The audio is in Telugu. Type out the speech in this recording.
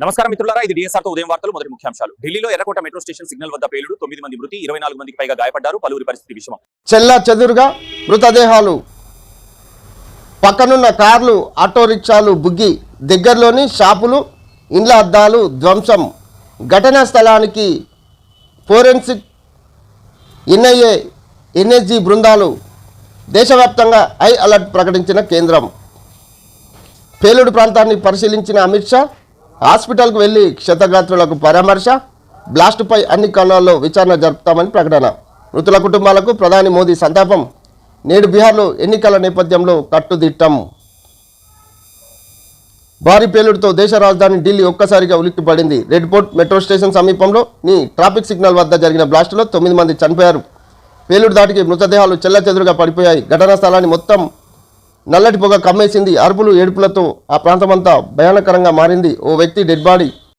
నమస్కారం మిత్రులారా ఇది డిఎస్ఆర్తో ఉదయం వార్తలు మొదటి ముఖ్యాంశాలు. ఢిల్లీలో ఎర్రకోట మెట్రో స్టేషన్ సిగ్నల్ వద్ద పేలుడు తొమ్మిది మంది మృతి ఇరవై నాలుగు మందికి పైగా గాయపడ్డారు పలువురి పరిస్థితి విషమం. చెల్లా చెదురుగా మృతదేహాలు. పక్కనున్న కార్లు ఆటో రిక్షాలు బుగ్గి దగ్గరలోని షాపులు ఇండ్ల అద్దాలు ధ్వంసం. ఘటనా స్థలానికి ఫోరెన్సిక్ ఎన్ఐఏ ఎన్ఎస్జి బృందాలు దేశవ్యాప్తంగా హై అలర్ట్ ప్రకటించిన కేంద్రం. పేలుడు ప్రాంతాన్ని పరిశీలించిన అమిత్ షా హాస్పిటల్కు వెళ్ళి క్షతగాత్రులకు పరామర్శ బ్లాస్టుపై అన్ని కోణాల్లో విచారణ జరుపుతామని ప్రకటన. మృతుల కుటుంబాలకు ప్రధాని మోదీ సంతాపం. నేడు బీహార్లో ఎన్నికల నేపథ్యంలో కట్టుదిట్టం. భారీ పేలుడుతో దేశ రాజధాని ఢిల్లీ ఒక్కసారిగా ఉలిక్కిపడింది. రెడ్ పోర్ట్ మెట్రో స్టేషన్ సమీపంలో నీ ట్రాఫిక్ సిగ్నల్ వద్ద జరిగిన బ్లాస్టులో తొమ్మిది మంది చనిపోయారు. పేలుడు దాటికి మృతదేహాలు చెల్లచెదురుగా పడిపోయాయి. ఘటనా స్థలాన్ని మొత్తం నల్లటి పొగ కమ్మేసింది. అరుపులు ఏడుపులతో ఆ ప్రాంతమంతా భయానకరంగా మారింది. ఓ వ్యక్తి డెడ్ బాడీ